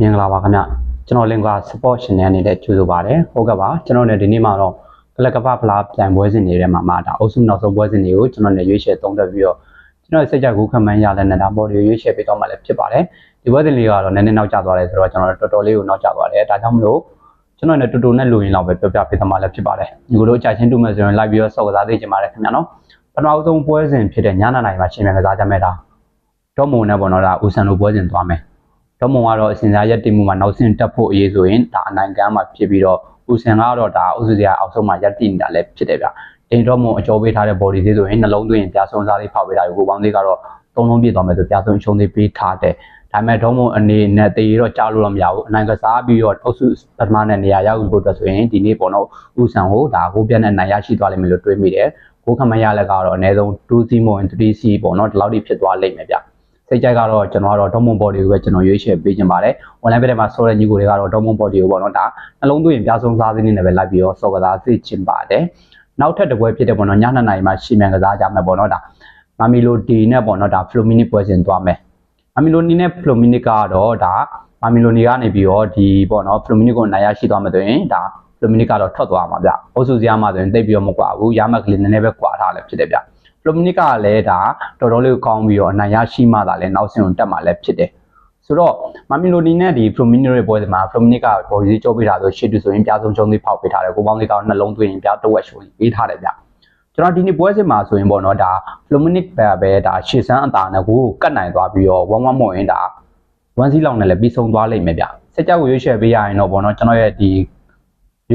မင်္ဂလာပါခင်ဗျကျွန်တော်လင်ကွာ support channel အနေနဲ့ကြိုဆိုပါရစေဟုတ်ကဲ့ပါကျွန်တော်လည်းဒီနေ့မှာတော့ကလကပဖလားပြန်ပွဲစဉ်တွေထဲမှာမှာဒါအုပ်စုနောက်ဆုံးပွဲစဉ်တွေကိုကျွန်တော်လည်းရွေးချယ်သုံးသပ်ပြီးတော့ကျွန်တော်စိတ်ကြကူခံမှန်းရတဲ့နဲ့ဒါဘော်ဒီရွေးချယ်ပေးတော့မှလည်းဖြစ်ပါတယ်ဒီပွဲစဉ်လေးကတော့နည်းနည်းနောက်ကျသွားတယ်ဆိုတော့ကျွန်တော်တော်တော်လေးကိုနောက်ကျသွားတယ်ဒါကြောင့်မလို့ကျွန်တော်လည်းတူတူနဲ့လူရင်လောက်ပဲပြောပြပေးသမှာလည်းဖြစ်ပါတယ်ဒီလိုအကြိုက်ချင်းတူမဲ့ဆိုရင်လိုက်ပြီးတော့စောက်ကစားသေးချင်ပါတယ်ခင်ဗျာနော်ပထမဆုံးပွဲစဉ်ဖြစ်တဲ့ညနာနိုင်မှာရှင်မြန်ကစားကြမဲ့တာတော့မုံနဲ့ပေါ့နော်ဒါဦးဆန်လိုပွဲစဉ်သွားမယ် တော့မုံကတော့အစင်စားရက်တင်မှုမှာနောက်ဆင်တက်ဖို့အရေးဆိုရင်ဒါအနိုင်ကမ်းမှာဖြစ်ပြီးတော့ဦးစင်ကတော့ဒါအုပ်စုစရာအောက်ဆုံးမှာရက်တည်နေတာလည်းဖြစ်တယ်ဗျ။တင်တော့မုံအကျော်ပေးထားတဲ့ body သေးဆိုရင်နှလုံးသွင်းပြဆုံးစားလေးဖောက်ပေးတာကိုပေါင်းသေးကတော့သုံးလုံးပြည့်သွားမယ်ဆိုပြဆုံးရှုံးသေးပေးထားတယ်။ဒါပေမဲ့တော့မုံအနေနဲ့တေးတော့ကြားလို့တော့မရဘူး။အနိုင်ကစားပြီးတော့အုပ်စုပထမနဲ့နေရာရောက်ဖို့အတွက်ဆိုရင်ဒီနေ့ပေါ့နော်ဦးစံကိုဒါကိုပြတ်နဲ့နိုင်ရရှိသွားလိမ့်မယ်လို့တွေးမိတယ်။ကိုခမရလက်ကတော့အနည်းဆုံး 2C မဟုတ်ရင် 3C ပေါ့နော်ဒီလောက်ထိဖြစ်သွားလိမ့်မယ်ဗျ။ စိတ်ကြိုက်ကတော့ကျွန်တော်ကတော့ Dortmund body ကိုပဲကျွန်တော်ရွေးချယ်ပေးခြင်းပါတယ်။ online ဘက်ထဲမှာဆော်တဲ့ညီကိုတွေကတော့ Dortmund body ကိုပေါ့နော်ဒါနှလုံးသွင်းပြဆုံးစားစင်းနေနဲ့ပဲလိုက်ပြီးတော့ဆော်ကစားစေခြင်းပါတယ်။နောက်ထပ်တစ်ပွဲဖြစ်တဲ့ပေါ့နော်ည2နာရီမှာရှီမြန်ကစားကြမယ်ပေါ့နော်ဒါမာမီလိုဒီနဲ့ပေါ့နော်ဒါ Flumini ပွဲစဉ်သွားမယ်။မာမီလိုနီနဲ့ Flumini ကတော့ဒါမာမီလိုနီကနေပြီးတော့ဒီပေါ့နော် Flumini ကိုနိုင်ရရှိသွားမယ်ဆိုရင်ဒါ Flumini ကတော့ထွက်သွားမှာဗျ။အုပ်စုစရာမှာဆိုရင်တိတ်ပြီးတော့မကွာဘူး။ရမက်ကလေးနည်းနည်းပဲကွာထားလည်းဖြစ်တယ်ဗျ။ ဖလိုမီနစ်ကလည်းဒါတော်တော်လေးကိုကောင်းပြီးတော့အနိုင်ရရှိမှသာလဲနောက်ဆင်ကိုတက်မှလည်းဖြစ်တယ်ဆိုတော့မမီလိုနီနဲ့ဒီဖလိုမီနစ်ရဲ့ပွဲစဉ်မှာဖလိုမီနစ်ကဘော်ဒီကြောပေးတာဆိုရှေ့တူဆိုရင်ပြားဆုံးချုံးသေးဖောက်ပေးထားတယ်ကိုပေါင်းလေးကနှလုံးသွင်းရင်ပြားတဝက်ရှိုးပေးထားတယ်ဗျကျွန်တော်ဒီနေ့ပွဲစဉ်မှာဆိုရင်ပေါ့နော်ဒါဖလိုမီနစ်ပဲပဲဒါရှေ့ဆန်းအတာနဲ့ကိုကတ်နိုင်သွားပြီးတော့ဝမ်ဝမ်မော်ရင်ဒါဝန်စီလောက်နဲ့လည်းပြီးဆုံးသွားလိမ့်မယ်ဗျစက်ကြောက်ကိုရွေးချယ်ပေးရရင်တော့ပေါ့နော်ကျွန်တော်ရဲ့ဒီ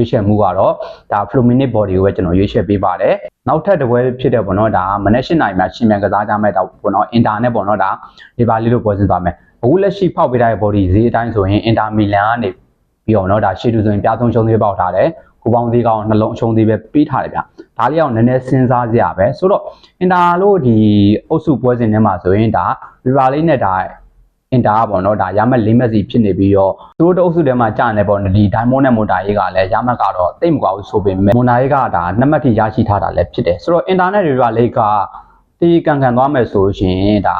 ရွေးချယ်မှုကတော့ဒါ flow minute body ကိုပဲကျွန်တော်ရွေးချယ်ပေးပါတယ်နောက်ထပ်တစ်ပွဲဖြစ်တဲ့ပေါ့နော်ဒါမနေ့၈နိုင်မှာရှင်မြန်ကစားကြမဲ့တော့ပေါ့နော် internet ပေါ့နော်ဒါဒီပါလေးလို့ပွဲစဉ်သွားမယ်အခုလက်ရှိဖောက်ပေးထားတဲ့ body ဈေးအတိုင်းဆိုရင် inter milan ကနေပြီးတော့နော်ဒါရှေ့တူဆိုရင်ပြားဆုံးရှုံးသေးပေါက်ထားတယ်ကိုပေါင်းသေးကောင်နှလုံးအရှုံးသေးပဲပေးထားတယ်ဗျဒါလေးအောင်နည်းနည်းစဉ်းစားစရာပဲဆိုတော့ inter လို့ဒီအုပ်စုပွဲစဉ်ထဲမှာဆိုရင်ဒါ river လေးနဲ့ဒါ အင်တာပေါ့နော်ဒါရမက်လေးမက်စီဖြစ်နေပြီးတော့သူတို့တအုပ်စုထဲမှာကြာနေပေါ့ဒီဒိုင်မွန်နဲ့မွန်တာရေးကလည်းရမက်ကတော့တိတ်မကွာဘူးဆိုပေမဲ့မွန်တာရေးကဒါနံပါတ်ထိရရှိထားတာလည်းဖြစ်တယ်ဆိုတော့အင်တာနက်တွေကလေးကတီးကန်ကန်သွားမယ်ဆိုရှင်ဒါ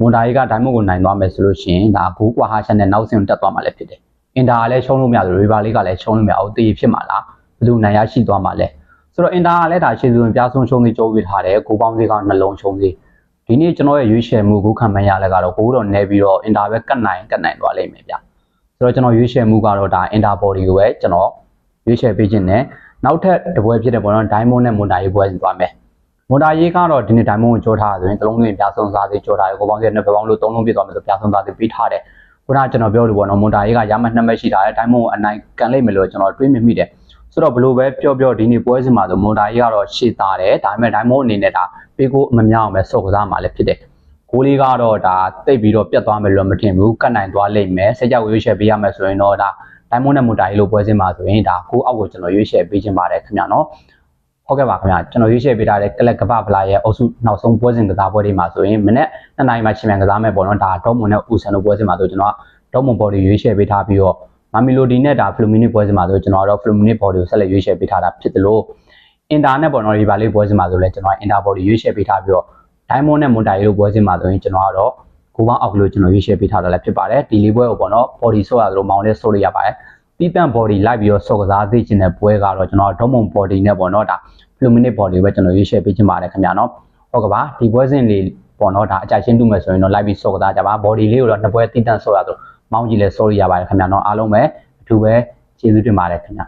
မွန်တာရေးကဒိုင်မွန်ကိုနိုင်သွားမယ်ဆိုလို့ရှင်ဒါဘူးကွာဟာချက်နဲ့နောက်ဆင်တက်သွားမှာလည်းဖြစ်တယ်အင်တာကလည်းရှုံးလို့မရဘူးရီဗာလေးကလည်းရှုံးလို့မရဘူးတီးဖြစ်မှာလားဘယ်သူနိုင်ရရှိသွားမှာလဲဆိုတော့အင်တာကလည်းဒါရှေ့စုံပြားဆုံးရှုံးသေးကြိုးပြထားတယ်ကိုပေါင်းသေးကနှလုံးရှုံးသေး ဒီနေ့ကျွန်တော်ရဲ့ရွေးချယ်မှုကိုခံမှန်းရလဲကတော့ကိုတော့နေပြီးတော့အင်တာပဲကတ်နိုင်ကတ်နိုင်သွားလိမ့်မယ်ဗျဆိုတော့ကျွန်တော်ရွေးချယ်မှုကတော့ဒါအင်တာဘော်ဒီကိုပဲကျွန်တော်ရွေးချယ်ပေးခြင်းနဲ့နောက်ထပ်တပွဲဖြစ်တဲ့ပေါ့နော်ဒိုင်မွန်နဲ့မွန်တာရေးပွဲစဉ်သွားမယ်မွန်တာရေးကတော့ဒီနေ့ဒိုင်မွန်ကိုကြောထားဆိုရင်တလုံးသွင်းပြဆုံးစားသေးကြောထားတယ်ကိုပေါင်းစီနှစ်ပေါင်းလို့သုံးလုံးပြသွားမယ်ဆိုပြဆုံးစားသေးပေးထားတယ်ခုနကကျွန်တော်ပြောလို့ပေါ့နော်မွန်တာရေးကရမှတ်နှစ်မဲ့ရှိတာတယ်ဒိုင်မွန်ကိုအနိုင်ကန်လိုက်မယ်လို့ကျွန်တော်တွေးမိမိတယ် ဆိုတော့ဘလို့ပဲပြောပြောဒီနေ့ပွဲစဉ်မှာဆိုမွန်တာရေးကတော့ရှေ့သားတယ်ဒါပေမဲ့ဒိုင်မွန်အနေနဲ့ဒါပေးကိုမမြောက်အောင်ပဲစော့ကစားမှာလည်းဖြစ်တယ်ကိုလေးကတော့ဒါတိတ်ပြီးတော့ပြတ်သွားမယ်လို့မထင်ဘူးကတ်နိုင်သွားလိမ့်မယ်ဆက်ကြောက်ရွေးချယ်ပေးရမယ်ဆိုရင်တော့ဒါဒိုင်မွန်နဲ့မူတာကြီးလို့ပွဲစဉ်မှာဆိုရင်ဒါကိုအောက်ကိုကျွန်တော်ရွေးချယ်ပေးခြင်းပါတယ်ခင်ဗျာနော်ဟုတ်ကဲ့ပါခင်ဗျာကျွန်တော်ရွေးချယ်ပေးထားတဲ့ကလက်ကပဖလာရဲ့အုပ်စုနောက်ဆုံးပွဲစဉ်ကစားပွဲတွေမှာဆိုရင်မနေ့နှစ်နိုင်မှာချင်မြန်ကစားမယ်ပေါ့နော်ဒါဒေါမွန်နဲ့ဦးဆန်တို့ပွဲစဉ်မှာဆိုကျွန်တော်ကဒေါမွန်ဘော်ဒီရွေးချယ်ပေးထားပြီးတော့ မာမီလိုဒီနဲ့ဒါဖလူမီနစ်ပွဲစဉ်မှာဆိုကျွန်တော်ကတော့ဖလူမီနစ်ဘော်ဒီကိုဆက်လက်ရွေးချယ်ပေးထားတာဖြစ်တယ်လို့အင်တာနက်ပေါ့နော်ဒီပါလေးပွဲစဉ်မှာဆိုလဲကျွန်တော်အင်တာဘော်ဒီရွေးချယ်ပေးထားပြီးတော့ diamond နဲ့ montai လို့ပွဲစဉ်မှာဆိုရင်ကျွန်တော်ကတော့ကိုပေါင်းအောက်လို့ကျွန်တော်ရွေးချယ်ပေးထားတာလည်းဖြစ်ပါတယ်ဒီလေးပွဲကိုပေါ့နော် body ဆော့ရသလိုမောင်းလဲဆော့လို့ရပါတယ်ပြီးတန့် body လိုက်ပြီးတော့ဆော့ကစားသိချင်တဲ့ပွဲကတော့ကျွန်တော် dormon body နဲ့ပေါ့နော်ဒါ fluminate body ပဲကျွန်တော်ရွေးချယ်ပေးချင်ပါတယ်ခင်ဗျာနော်ဟုတ်ကဲ့ပါဒီပွဲစဉ်လေးပေါ့နော်ဒါအကြိုက်ချင်းတူမယ်ဆိုရင်တော့လိုက်ပြီးဆော့ကစားကြပါ body လေးကိုတော့နှစ်ပွဲတိတန့်ဆော့ရသလို မောင်းကြည့်လဲဆော့ရရပါတယ်ခင်ဗျာနော်အားလုံးပဲအထူးပဲကျေးဇူးတင်ပါတယ်ခင်ဗျာ